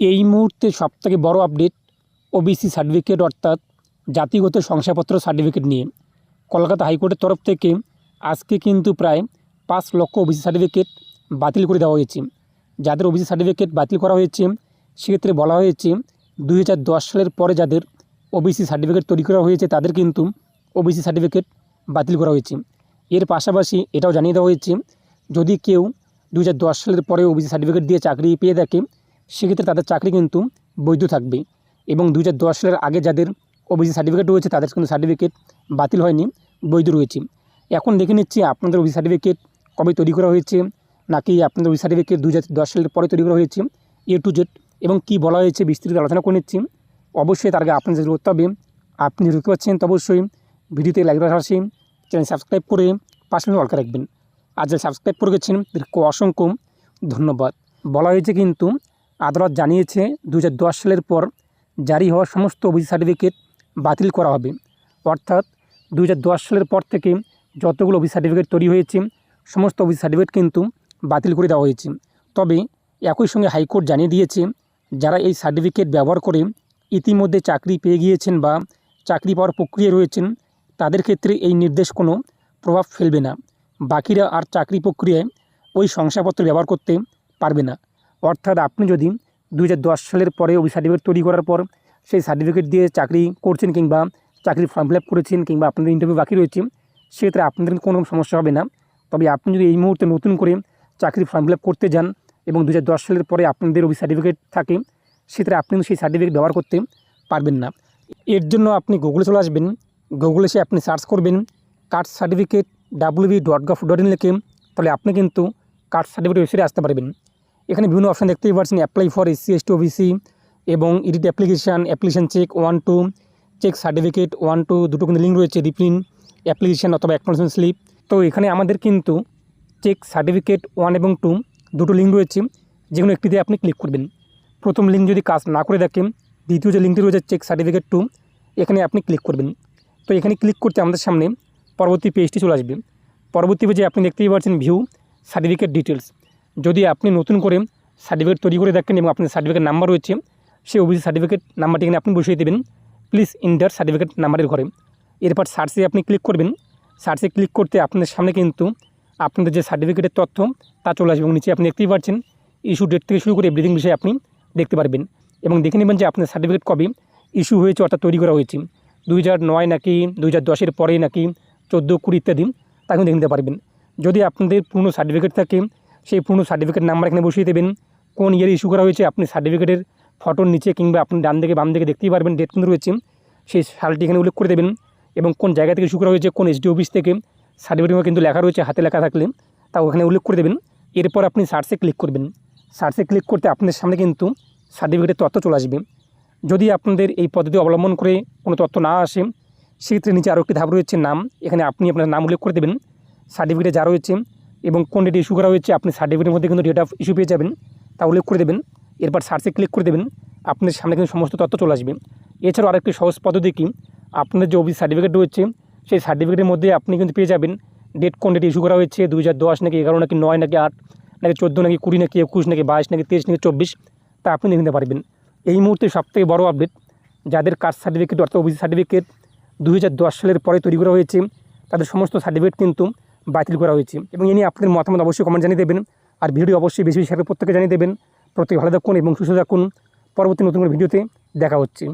এই মুহূর্তে সবথেকে বড় আপডেট ওবিসি সার্টিফিকেট অর্থাৎ জাতিগত শংসাপত্র সার্টিফিকেট নিয়ে। কলকাতা হাইকোর্টের তরফ থেকে আজকে কিন্তু প্রায় পাঁচ লক্ষ ওবিসি সার্টিফিকেট বাতিল করে দেওয়া হয়েছে। যাদের ওবিসি সার্টিফিকেট বাতিল করা হয়েছে, সেক্ষেত্রে বলা হয়েছে দুই হাজার দশ সালের পরে যাদের ওবিসি সার্টিফিকেট তৈরি করা হয়েছে, তাদের কিন্তু ওবিসি সার্টিফিকেট বাতিল করা হয়েছে। এর পাশাপাশি এটাও জানিয়ে দেওয়া হয়েছে, যদি কেউ দুই হাজার দশ সালের পরে ওবিসি সার্টিফিকেট দিয়ে চাকরি পেয়ে থাকে সেক্ষেত্রে তাদের চাকরি কিন্তু বৈধ থাকবে এবং দু হাজার দশ সালের আগে যাদের ওবিসি সার্টিফিকেট রয়েছে, তাদের কিন্তু সার্টিফিকেট বাতিল হয়নি, বৈধ রয়েছে। এখন দেখে নিচ্ছি আপনাদের ওবিসি সার্টিফিকেট কবে তৈরি করা হয়েছে, নাকি আপনাদের ওই সার্টিফিকেট দুই হাজার দশ সালের পরে তৈরি করা হয়েছে এ টু জেড এবং কী বলা হয়েছে বিস্তৃত আলোচনা করে নিচ্ছি। অবশ্যই তার আগে আপনাদের করতে হবে, আপনি দেখতে পাচ্ছেন তো অবশ্যই ভিডিওতে লাইক আসি চ্যানেল সাবস্ক্রাইব করে পাশে অলকা রাখবেন। আর যারা সাবস্ক্রাইব করে গেছেন অসংখ্য ধন্যবাদ। বলা হয়েছে কিন্তু আদালত জানিয়েছে দু হাজার দশ সালের পর জারি হওয়া সমস্ত ওবিসি সার্টিফিকেট বাতিল করা হবে। অর্থাৎ দু হাজার দশ সালের পর থেকে যতগুলো ওবিসি সার্টিফিকেট তৈরি হয়েছে, সমস্ত ওবিসি সার্টিফিকেট কিন্তু বাতিল করে দেওয়া হয়েছে। তবে একই সঙ্গে হাইকোর্ট জানিয়ে দিয়েছে, যারা এই সার্টিফিকেট ব্যবহার করে ইতিমধ্যে চাকরি পেয়ে গিয়েছেন বা চাকরি পাওয়ার প্রক্রিয়ায় রয়েছেন, তাদের ক্ষেত্রে এই নির্দেশ কোনো প্রভাব ফেলবে না। বাকিরা আর চাকরি প্রক্রিয়ায় ওই শংসাপত্র ব্যবহার করতে পারবে না। অর্থাৎ আপনি যদি দু হাজার দশ সালের পরে ওই সার্টিফিকেট তৈরি করার পর সেই সার্টিফিকেট দিয়ে চাকরি করছেন কিংবা চাকরির ফর্ম ফিল করেছেন কিংবা আপনাদের ইন্টারভিউ বাকি রয়েছে, সেক্ষেত্রে আপনাদের কোনো সমস্যা হবে না। তবে আপনি যদি এই মুহূর্তে নতুন করে চাকরি ফর্ম ফিল করতে যান এবং দু হাজার দশ সালের পরে আপনাদের ওই সার্টিফিকেট থাকে, সেক্ষেত্রে আপনি সেই সার্টিফিকেট ব্যবহার করতে পারবেন না। এর জন্য আপনি গুগলে চলে আসবেন গুগলে সে আপনি সার্চ করবেন caste certificate WB dot gov dot in লিখে, তাহলে আপনি কিন্তু কাস্ট সার্টিফিকেট ওয়েবসাইটে আসতে পারবেন। এখানে বিভিন্ন অপশান দেখতেই পাচ্ছেন apply for SC ST OBC এবং edit application application check one two check certificate one two দুটো কিন্তু লিঙ্ক রয়েছে রিপ্রিন্ট অ্যাপ্লিকেশান অথবা অ্যাকনোলেজমেন্ট স্লিপ তো এখানে আমাদের কিন্তু চেক সার্টিফিকেট ওয়ান এবং টু দুটো লিঙ্ক রয়েছে যে কোনো একটিতে আপনি ক্লিক করবেন। প্রথম লিঙ্ক যদি কাজ না করে দেখেন, দ্বিতীয় যে লিঙ্কটি রয়েছে চেক সার্টিফিকেট টু এখানে আপনি ক্লিক করবেন। তো এখানে ক্লিক করতে আমাদের সামনে পরবর্তী পেজটি চলে আসবে। পরবর্তী পেজে আপনি দেখতেই পাচ্ছেন ভিউ সার্টিফিকেট ডিটেলস যদি আপনি নতুন করে সার্টিফিকেট তৈরি করে দেখেন এবং আপনার সার্টিফিকেট নাম্বার রয়েছে, সেই ওবিসি সার্টিফিকেট নাম্বারটি এখানে আপনি বসিয়ে দেবেন। প্লিজ ইন্টার সার্টিফিকেট নাম্বারের ঘরে। এরপর সার্চে আপনি ক্লিক করবেন। সার্চে ক্লিক করতে আপনাদের সামনে কিন্তু আপনাদের যে সার্টিফিকেটের তথ্য, তা চলে আসবে এবং নিচে আপনি দেখতেই পাচ্ছেন ইস্যু ডেট থেকে শুরু করে এভরিথিং বিষয়ে আপনি দেখতে পারবেন। এবং দেখে নেবেন যে আপনার সার্টিফিকেট কবে ইস্যু হয়েছে অর্থাৎ তৈরি করা হয়েছে। দুই হাজার নয় নাকি দুই হাজার দশের পরে নাকি চোদ্দ কুড়ি ইত্যাদি, তা কিন্তু দেখে নিতে পারবেন। যদি আপনাদের পুরনো সার্টিফিকেট থাকে সেই পুরনো সার্টিফিকেট নাম্বার এখানে বসিয়ে দেবেন। কোন ইয়ারে ইস্যু করা হয়েছে আপনি সার্টিফিকেটের ফটোর নিচে কিংবা আপনি ডান দিকে বাম দিকে দেখতেই পারবেন ডেট কিন্তু রয়েছে। সেই সালটি এখানে উল্লেখ করে দেবেন এবং কোন জায়গা থেকে ইস্যু করা হয়েছে, কোন এসডি অফিস থেকে সার্টিফিকেট কিন্তু লেখা রয়েছে, হাতে লেখা থাকলে। তাও ওখানে উল্লেখ করে দেবেন। এরপর আপনি সার্চে ক্লিক করবেন। সার্চে ক্লিক করতে আপনাদের সামনে কিন্তু সার্টিফিকেটের তথ্য চলে আসবে। যদি আপনাদের এই পদ্ধতি অবলম্বন করে কোনো তথ্য না আসে, সেক্ষেত্রে নিচে আরও একটি ধাপ রয়েছে, নাম। এখানে আপনি আপনার নাম উল্লেখ করে দেবেন। সার্টিফিকেটে যা রয়েছে এবং কোন ডেটে ইস্যু করা হয়েছে, আপনি সার্টিফিকেটের মধ্যে কিন্তু ডেট অফ ইস্যু পেয়ে যাবেন। তা উল্লেখ করে দেবেন। এরপর সার্চে ক্লিক করে দেবেন। আপনার সামনে কিন্তু সমস্ত তথ্য চলে আসবে। এছাড়াও আরেকটি সহজ পদ্ধতি কি? আপনাদের যে অফিস সার্টিফিকেট রয়েছে, সেই সার্টিফিকেটের মধ্যে আপনি কিন্তু পেয়ে যাবেন। ডেট কোন ডেটে ইস্যু করা হয়েছে? দুই হাজার দশ নাকি এগারো নাকি নয় নাকি আট, নাকি চোদ্দ নাকি কুড়ি নাকি একুশ নাকি বাইশ নাকি তেইশ নাকি চব্বিশ, তা আপনি দেখে নিতে পারবেন। এই মুহূর্তে সবথেকে বড় আপডেট যাদের কাস্ট সার্টিফিকেট অর্থাৎ ওবিসি সার্টিফিকেট দু হাজার দশ সালের পরে তৈরি করা হয়েছে, তাদের সমস্ত সার্টিফিকেট কিন্তু বাতিল করা হয়েছে। এবং এ নিয়ে আপনাদের মতামত অবশ্যই কমেন্ট জানিয়ে দেবেন। আর ভিডিও অবশ্যই বেশি বেশি প্রত্যেকে জানিয়ে দেবেন। প্রত্যেকে ভালো থাকুন এবং সুস্থ থাকুন। পরবর্তী নতুন ভিডিওতে দেখা হচ্ছে।